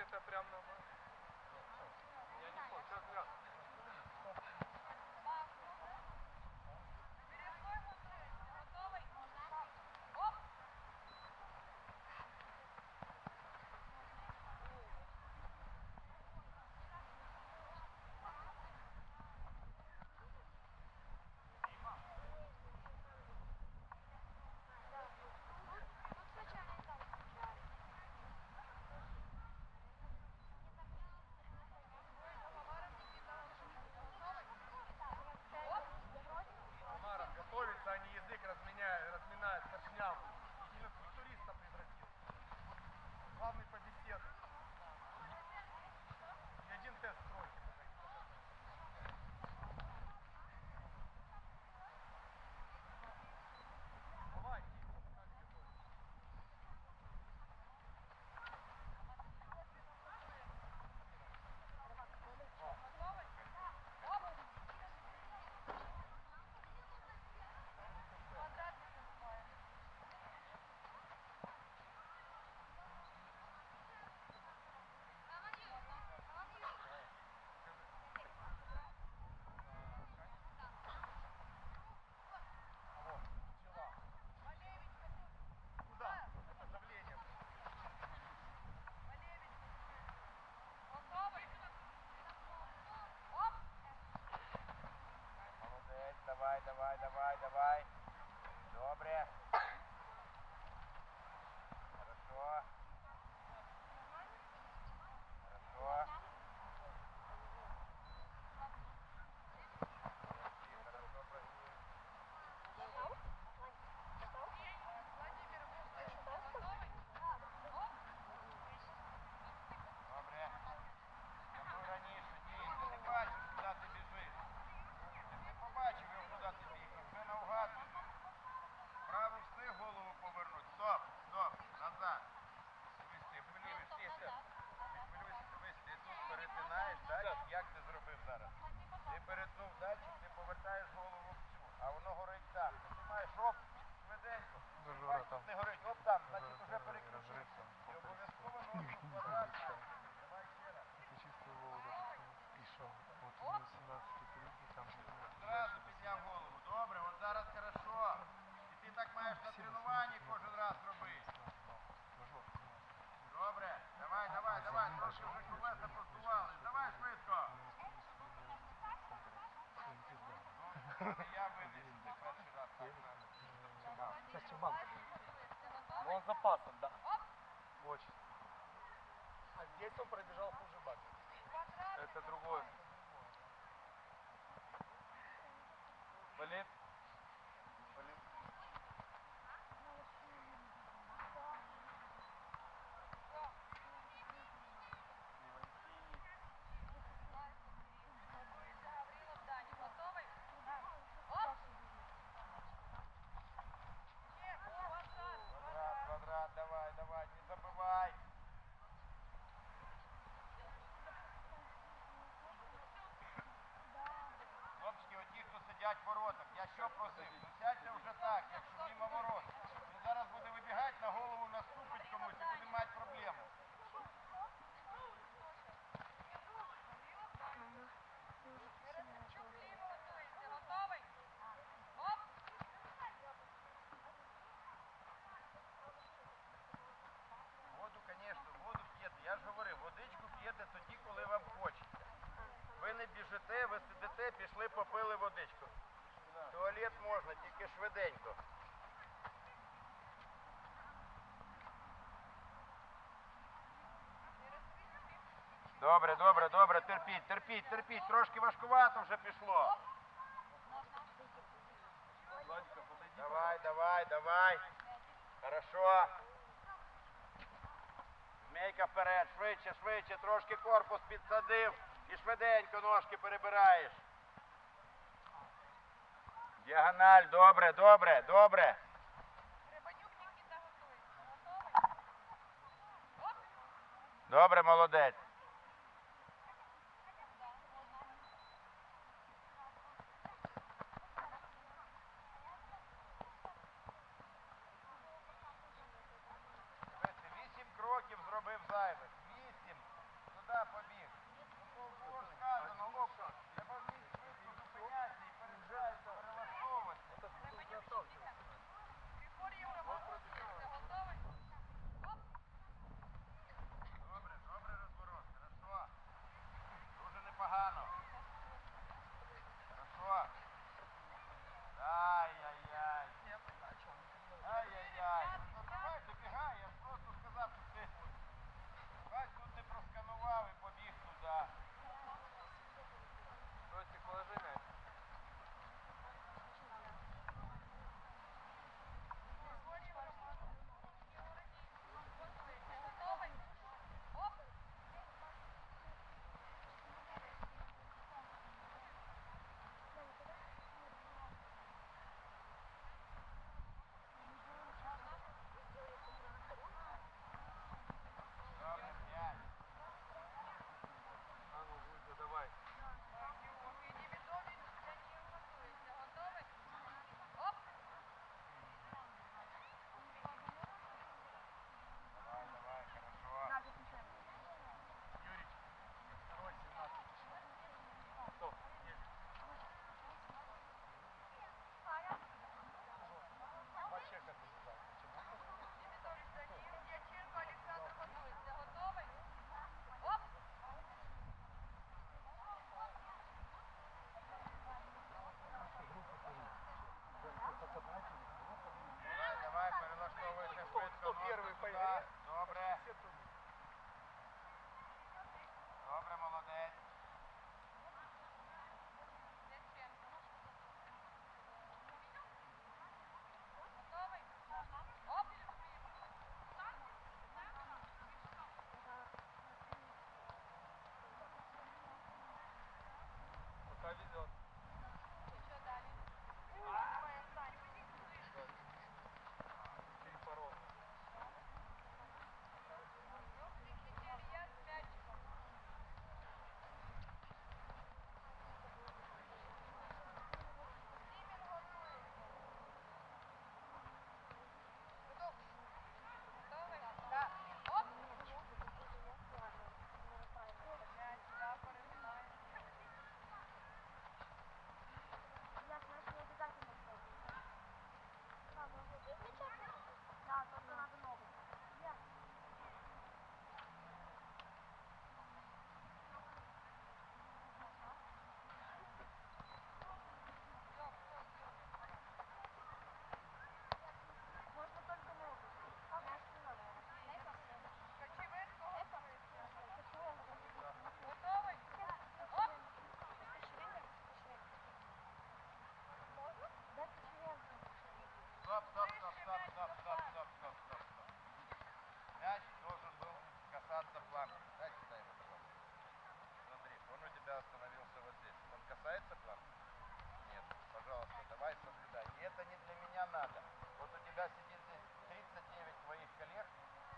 это прям на опасно, да. Очень. А здесь он пробежал хуже Баки. Это другое. Блин. забываем. біжите, ви сидите, пішли, попили водичку. Туалет можна, тільки швиденько. Добре, добре, добре, терпіть, терпіть, терпіть. Трошки важкувато вже пішло. Давай, давай, давай. Хорошо. Змейка вперед, швидше, швидше, трошки корпус підсадив. І швиденько ножки перебираєш. Діагональ, добре, добре, добре. Добре, молодець.